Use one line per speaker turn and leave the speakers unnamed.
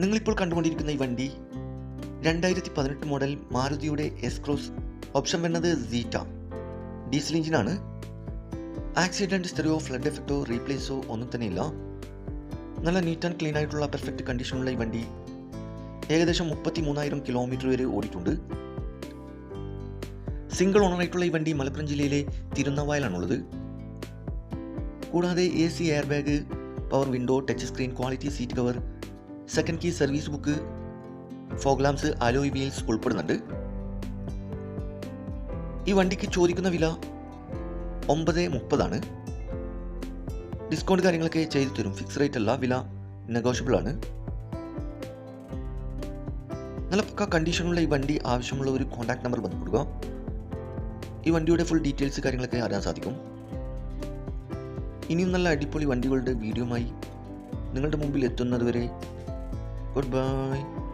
നിങ്ങളിപ്പോൾ കണ്ടുകൊണ്ടിരിക്കുന്ന ഈ വണ്ടി രണ്ടായിരത്തി പതിനെട്ട് മോഡൽ മാരുതിയുടെ എസ് ക്രോസ് ഓപ്ഷൻ വരുന്നത് സീറ്റ ഡീസൽ എഞ്ചിനാണ്. ആക്സിഡന്റ് സ്റ്റെറിയോ ഫ്ലഡ് എഫക്റ്റോ റീപ്ലേസോ ഒന്നും തന്നെ ഇല്ല. നല്ല നീറ്റ് ആൻഡ് ക്ലീൻ ആയിട്ടുള്ള പെർഫെക്റ്റ് കണ്ടീഷനുള്ള ഈ വണ്ടി ഏകദേശം മുപ്പത്തി മൂന്നായിരം കിലോമീറ്റർ വരെ ഓടിയിട്ടുണ്ട്. സിംഗിൾ ഓണറായിട്ടുള്ള ഈ വണ്ടി മലപ്പുറം ജില്ലയിലെ തിരുനവായിലാണുള്ളത്. കൂടാതെ A C air bag power window touch screen quality seat cover second key service book foglamps alloy wheels ഉൾപ്പെടുന്നുണ്ട്. ഈ വണ്ടിക്ക് ചോദിക്കുന്ന വില ഒമ്പത് മുപ്പതാണ് ഡിസ്കൗണ്ട് കാര്യങ്ങളൊക്കെ ചെയ്തു തരും. ഫിക്സ് റേറ്റ് അല്ല വില നെഗോഷ്യബിൾ ആണ്. നല്ല പക്ക കണ്ടീഷനുള്ള ഈ വണ്ടി ആവശ്യമുള്ള ഒരു കോൺടാക്ട് നമ്പർ ബന്ധപ്പെടുക ഈ വണ്ടിയുടെ ഫുൾ ഡീറ്റെയിൽസ് കാര്യങ്ങളൊക്കെ അറിയാൻ സാധിക്കും. ഇനിയും നല്ല അടിപൊളി വണ്ടികളുടെ വീഡിയോമായി നിങ്ങളുടെ മുമ്പിൽ എത്തുന്നതുവരെ Goodbye.